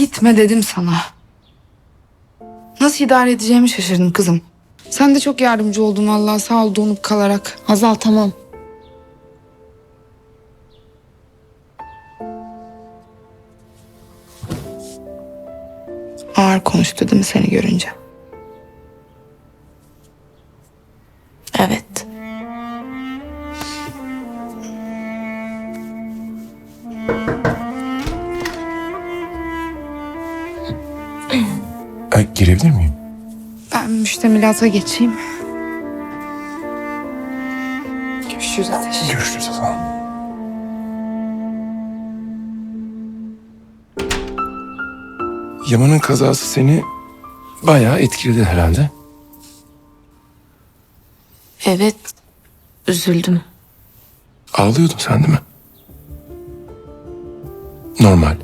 Gitme dedim sana. Nasıl idare edeceğimi şaşırdım kızım. Sen de çok yardımcı oldun vallahi sağ ol donup kalarak. Hazal tamam. Ağır konuştu değil mi seni görünce? Evet. Girebilir miyim? Ben müştemilata geçeyim. Görüşürüz Ateş. Görüşürüz o zaman. Yaman'ın kazası seni bayağı etkiledi herhalde. Evet. Üzüldüm. Ağlıyordun sen değil mi? Normal.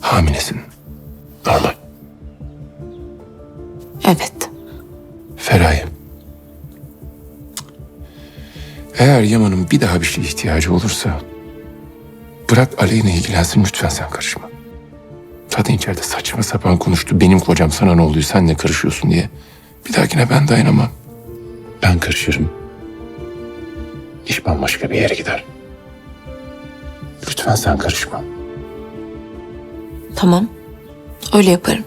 Hamilesin. Evet. Feraye. Eğer Yaman'ın bir daha bir şeye ihtiyacı olursa... ...bırak Aleyna ilgilensin lütfen sen karışma. Zaten içeride saçma sapan konuştu. Benim kocam sana ne oluyor sen ne karışıyorsun diye. Bir dahakine ben dayanamam. Ben karışırım. İş bambaşka bir yere gider. Lütfen sen karışma. Tamam. Öyle yaparım.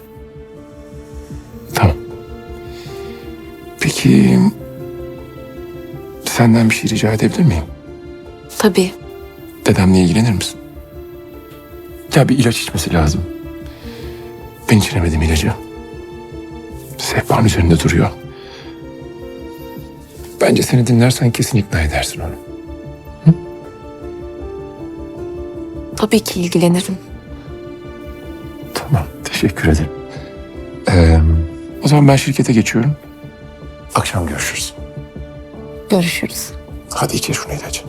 Peki... Senden bir şey rica edebilir miyim? Tabii. Dedemle ilgilenir misin? Ya bir ilaç içmesi lazım. Ben içiremedim ilacı. Sehpanın üzerinde duruyor. Bence seni dinlersen kesin ikna edersin onu. Tabii ki ilgilenirim. Tamam, teşekkür ederim. Ee, o zaman ben şirkete geçiyorum. Akşam görüşürüz. Görüşürüz. Hadi içe şunu ilacı.